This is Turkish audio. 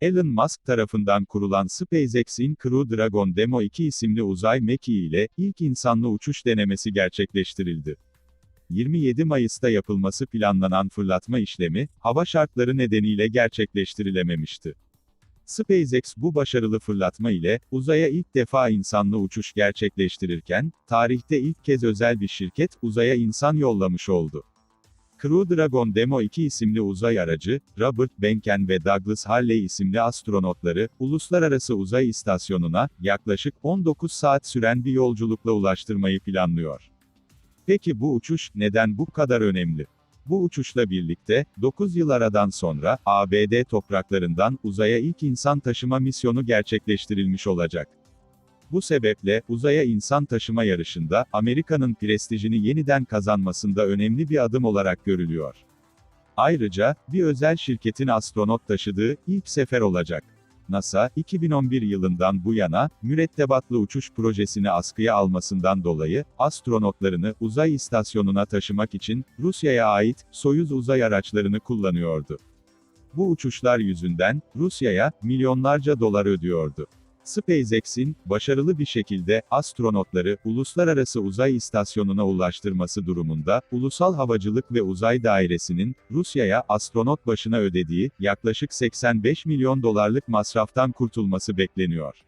Elon Musk tarafından kurulan SpaceX'in Crew Dragon Demo 2 isimli uzay mekiği ile ilk insanlı uçuş denemesi gerçekleştirildi. 27 Mayıs'ta yapılması planlanan fırlatma işlemi, hava şartları nedeniyle gerçekleştirilememişti. SpaceX bu başarılı fırlatma ile, uzaya ilk defa insanlı uçuş gerçekleştirirken, tarihte ilk kez özel bir şirket, uzaya insan yollamış oldu. Crew Dragon Demo 2 isimli uzay aracı, Robert Behnken ve Douglas Hurley isimli astronotları, Uluslararası Uzay İstasyonu'na, yaklaşık 19 saat süren bir yolculukla ulaştırmayı planlıyor. Peki bu uçuş, neden bu kadar önemli? Bu uçuşla birlikte, 9 yıl aradan sonra, ABD topraklarından uzaya ilk insan taşıma misyonu gerçekleştirilmiş olacak. Bu sebeple, uzaya insan taşıma yarışında, Amerika'nın prestijini yeniden kazanmasında önemli bir adım olarak görülüyor. Ayrıca, bir özel şirketin astronot taşıdığı, ilk sefer olacak. NASA, 2011 yılından bu yana, mürettebatlı uçuş projesini askıya almasından dolayı, astronotlarını uzay istasyonuna taşımak için, Rusya'ya ait, Soyuz uzay araçlarını kullanıyordu. Bu uçuşlar yüzünden, Rusya'ya, milyonlarca dolar ödüyordu. SpaceX'in, başarılı bir şekilde, astronotları, Uluslararası Uzay İstasyonu'na ulaştırması durumunda, Ulusal Havacılık ve Uzay Dairesi'nin, Rusya'ya, astronot başına ödediği, yaklaşık 85 milyon dolarlık masraftan kurtulması bekleniyor.